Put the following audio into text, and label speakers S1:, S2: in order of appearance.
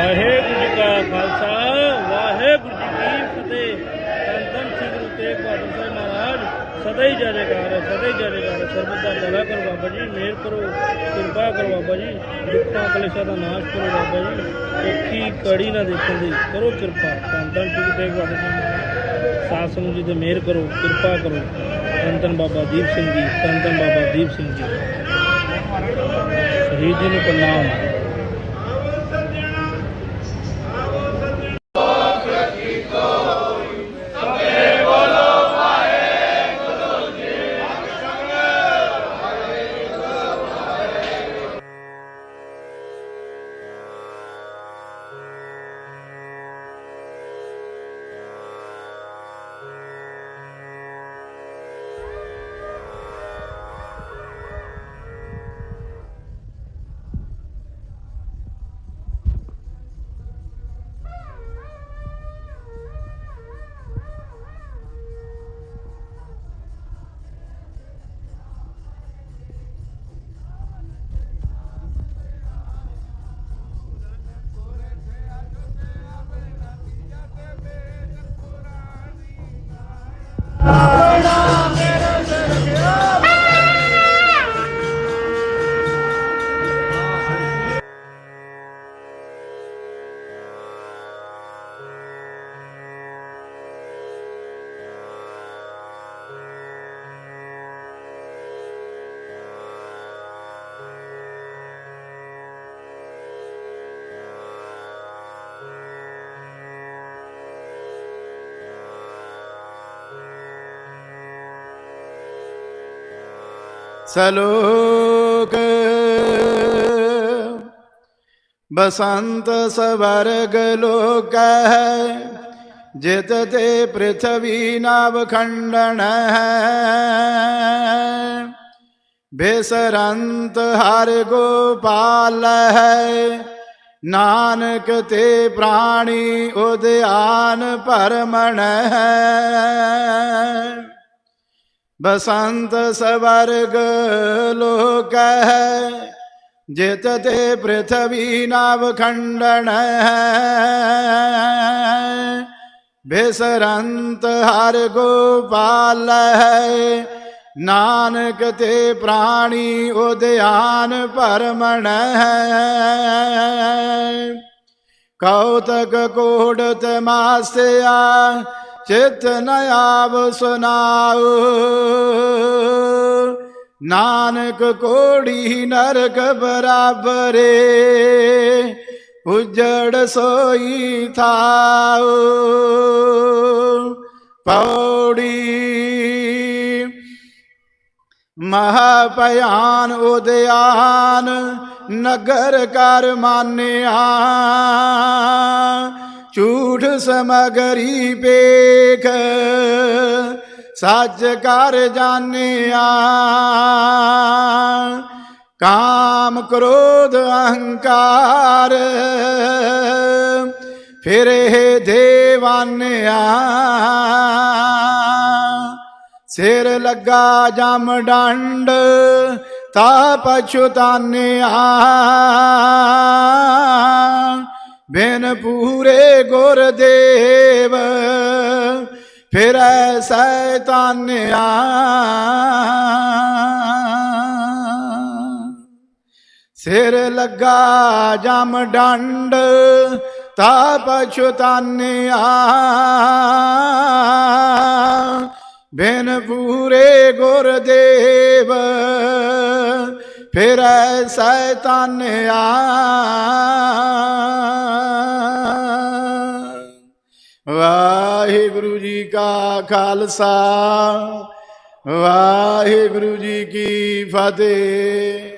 S1: ਵਾਹਿਗੁਰੂ ਜੀ ਕਾ ਖਾਲਸਾ ਵਾਹਿਗੁਰੂ ਜੀ ਕੀ ਫਤਿਹ। ਧੰਨ ਧੰਨ ਗੁਰੂ ਤੇਗ ਬਹਾਦਰ ਸਾਹਿਬ ਮਹਾਰਾਜ ਸਦਾ ਹੀ ਜੈਕਾਰ ਹੈ, ਸਦਾ ਹੀ ਜੈਕਾਰ ਹੈ। ਸਰਬਤ ਦਾ ਭਲਾ ਕਰੋ ਬਾਬਾ ਜੀ ਮਿਹਰ ਕਰੋ ਕਿਰਪਾ ਕਰੋ ਬਾਬਾ ਜੀ ਦੁੱਖਾਂ ਕਲੇਸ਼ਾਂ ਦਾ ਨਾਸ਼ ਕਰੋ ਬਾਬਾ ਜੀ। ਇੱਕੀ ਕੜੀ ਨਾ ਦੇਖਣ ਦੀ ਕਰੋ ਕਿਰਪਾ। ਧੰਨ ਧੰਨ ਸ੍ਰੀ ਤੇਗ ਬਹਾਦਰ ਸਾਹਿਬ ਮਹਾਰਾਜ। ਸਾਧ ਸੰਗਤ ਜੀ ਤੇ ਮਿਹਰ ਕਰੋ ਕਿਰਪਾ ਕਰੋ। ਧੰਨ ਧੰਨ ਬਾਬਾ ਦੀਪ ਸਿੰਘ ਜੀ ਧੰਨ ਧੰਨ ਬਾਬਾ ਦੀਪ ਸਿੰਘ ਜੀ। ਸ਼ਹੀਦ ਜੀ ਨੂੰ ਪ੍ਰਣਾਮ।
S2: ਸਲੋਕ। ਬਸੰਤ ਸਵਰਗ ਲੋਕ ਹੈ ਜਿਤ ਤੇ ਪ੍ਰਥਵੀ ਨਵ ਖੰਡਣ ਹੈ। ਬੇਸਰੰਤ ਹਰ ਗੋਪਾਲ ਹੈ, ਨਾਨਕ ਤੇ ਪ੍ਰਾਣੀ ਉਦਿਆਨ ਪਰਮਣ ਹੈ। ਬਸੰਤ ਸਵਰਗ ਲੋਕ ਹੈ, ਜਿਤ ਤੇ ਪ੍ਰਥਵੀ ਨਵ ਖੰਡਨ ਹੈ। ਬੇਸਰੰਤ ਹਰ ਗੋਪਾਲ ਹੈ, ਨਾਨਕ ਤੇ ਪ੍ਰਾਣੀ ਉਦਿਆਨ ਪਰਮਣ ਹੈ। ਕੌਤਕ ਕੋੜ ਤਮਾਸਿਆ ਚਿਤ ਨ ਆਵ ਸੁਨਾਉ। ਨਾਨਕ ਕੋੜੀ ਨਰਕ ਬਰਾਬਰੇ, ਉਜੜ ਸੋਈ ਥਾਉ। ਪੌੜੀ ਮਹਾ ਭਿਆਨ ਉਦਿਆਨ ਨਗਰ ਕਰ ਮਾਨਿਆ। ਝੂਠ ਸਮਗਰੀ ਪੇਖ ਸੱਜ ਕਰ ਜਾਣਿਆ। ਕਾਮ ਕ੍ਰੋਧ ਅਹੰਕਾਰ। ਫਿਰ ਇਹ ਦੇਵਾਨਿਆ। ਸਿਰ ਲੱਗਾ ਜਮ ਡੰਡ, ਤਾ ਪਛੁਤਾਨਿਆ। ਬਿਨ ਪੂਰੇ ਗੁਰਦੇਵ ਫਿਰ ਸੈਤਾਨਿਆ ਸਿਰ ਲੱਗਾ ਜਮ ਡੰਡ ਤਾ ਪਛੁਤਾਨਿਆ ਬਿਨ ਪੂਰੇ ਗੁਰਦੇਵ ਫਿਰ ਸੈਤਾਨਿਆ ਵਾਹਿਗੁਰੂ ਜੀ ਕਾ ਖਾਲਸਾ ਵਾਹਿਗੁਰੂ ਜੀ ਕੀ ਫਤਿਹ